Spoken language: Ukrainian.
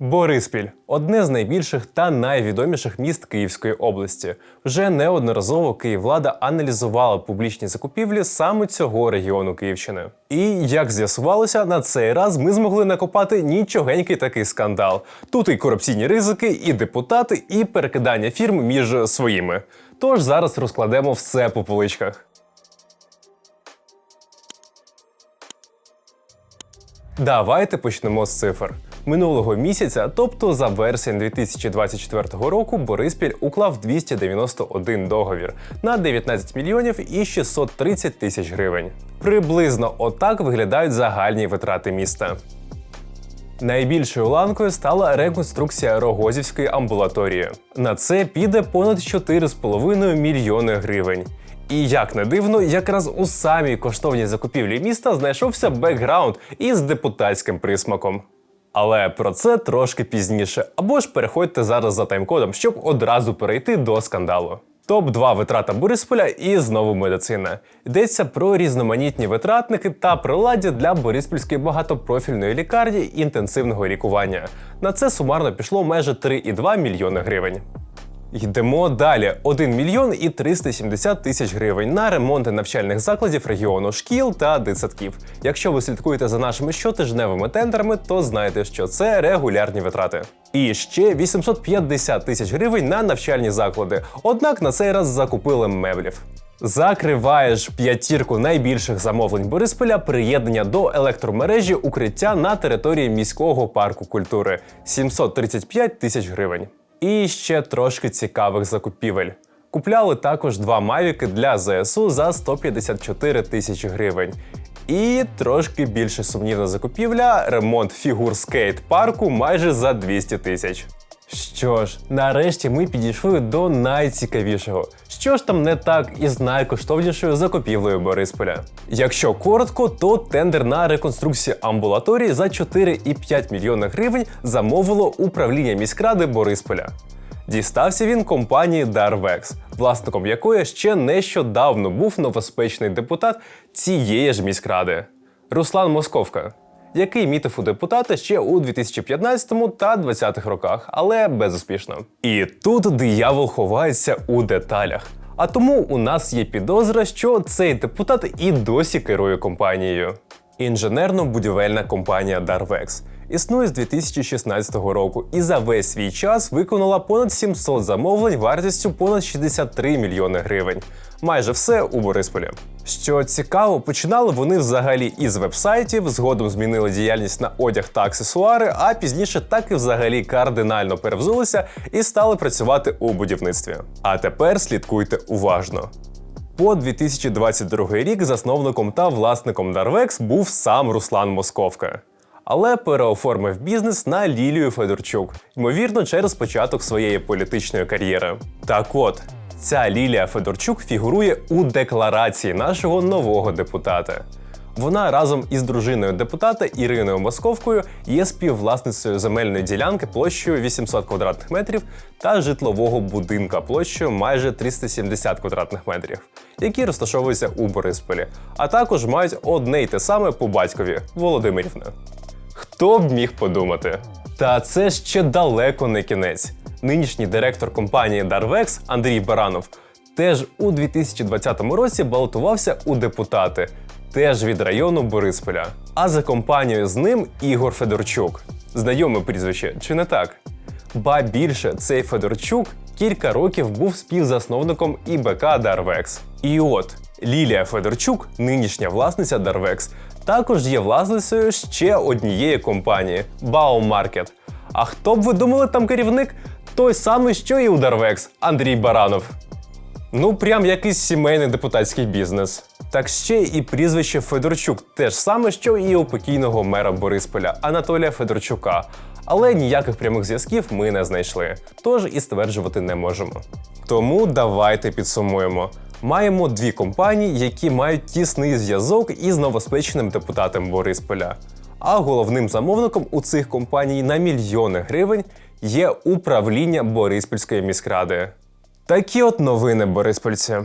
Бориспіль одне з найбільших та найвідоміших міст Київської області. Вже неодноразово Київлада аналізувала публічні закупівлі саме цього регіону Київщини. І як з'ясувалося, на цей раз ми змогли накопати нічогенький такий скандал. Тут і корупційні ризики, і депутати, і перекидання фірм між своїми. Тож зараз розкладемо все по поличках. Давайте почнемо з цифр. Минулого місяця, тобто за вересень 2024 року, Бориспіль уклав 291 договір на 19 мільйонів і 630 тисяч гривень. Приблизно отак виглядають загальні витрати міста. Найбільшою ланкою стала реконструкція Рогозівської амбулаторії. На це піде понад 4,5 мільйони гривень. І як не дивно, якраз у самій коштовній закупівлі міста знайшовся бекграунд із депутатським присмаком. Але про це трошки пізніше, або ж переходьте зараз за таймкодом, щоб одразу перейти до скандалу. Топ 2 витрата Борисполя і знову медицина. Йдеться про різноманітні витратники та приладдя для Бориспільської багатопрофільної лікарні інтенсивного лікування. На це сумарно пішло майже 3,2 мільйони гривень. Йдемо далі: 1 мільйон і 370 тисяч гривень на ремонти навчальних закладів регіону, шкіл та дитсадків. Якщо ви слідкуєте за нашими щотижневими тендерами, то знаєте, що це регулярні витрати. І ще 850 тисяч гривень на навчальні заклади. Однак на цей раз закупили меблів. Закриваєш п'ятірку найбільших замовлень Борисполя приєднання до електромережі укриття на території міського парку культури 735 тисяч гривень. І ще трошки цікавих закупівель. Купляли також два мавіки для ЗСУ за 154 тисячі гривень. І трошки більше сумнівна закупівля ремонт фігур скейт парку майже за 200 тисяч. Що ж, нарешті ми підійшли до найцікавішого. Що ж там не так із найкоштовнішою закупівлею Борисполя? Якщо коротко, то тендер на реконструкцію амбулаторії за 4,5 мільйона гривень замовило управління міськради Борисполя. Дістався він компанії Darvex, власником якої ще нещодавно був новоспечний депутат цієї ж міськради Руслан Московка який мітив у депутата ще у 2015 та 20-х роках, але безуспішно. І тут диявол ховається у деталях. А тому у нас є підозра, що цей депутат і досі керує компанією. Інженерно-будівельна компанія Darvex існує з 2016 року і за весь свій час виконала понад 700 замовлень вартістю понад 63 мільйони гривень. Майже все у Борисполі. Що цікаво, починали вони взагалі із вебсайтів, згодом змінили діяльність на одяг та аксесуари, а пізніше так і взагалі кардинально перевзулися і стали працювати у будівництві. А тепер слідкуйте уважно. По 2022 рік засновником та власником Darvex був сам Руслан Московка. Але переоформив бізнес на Лілію Федорчук, ймовірно, через початок своєї політичної кар'єри. Так от, ця Лілія Федорчук фігурує у декларації нашого нового депутата. Вона разом із дружиною депутата Іриною Московкою є співвласницею земельної ділянки площею 800 квадратних метрів та житлового будинка площею майже 370 квадратних метрів, які розташовуються у Борисполі, а також мають одне й те саме по батькові Володимирівна. Хто б міг подумати? Та це ще далеко не кінець. Нинішній директор компанії Darvex Андрій Баранов теж у 2020 році балотувався у депутати, теж від району Борисполя. А за компанією з ним Ігор Федорчук. Знайоме прізвище, чи не так? Ба більше цей Федорчук кілька років був співзасновником ІБК Darvex. І от Лілія Федорчук, нинішня власниця Darvex, також є власницею ще однієї компанії Baummarket. А хто б ви думали там керівник? Той самий, що і у Darvex – Андрій Баранов. Ну, прям якийсь сімейний депутатський бізнес. Так ще і прізвище Федорчук, те ж саме, що і у покійного мера Борисполя Анатолія Федорчука. Але ніяких прямих зв'язків ми не знайшли, тож і стверджувати не можемо. Тому давайте підсумуємо. Маємо дві компанії, які мають тісний зв'язок із новоспеченим депутатом Борисполя. А головним замовником у цих компаній на мільйони гривень є управління Бориспільської міськради. Такі от новини, Бориспольці.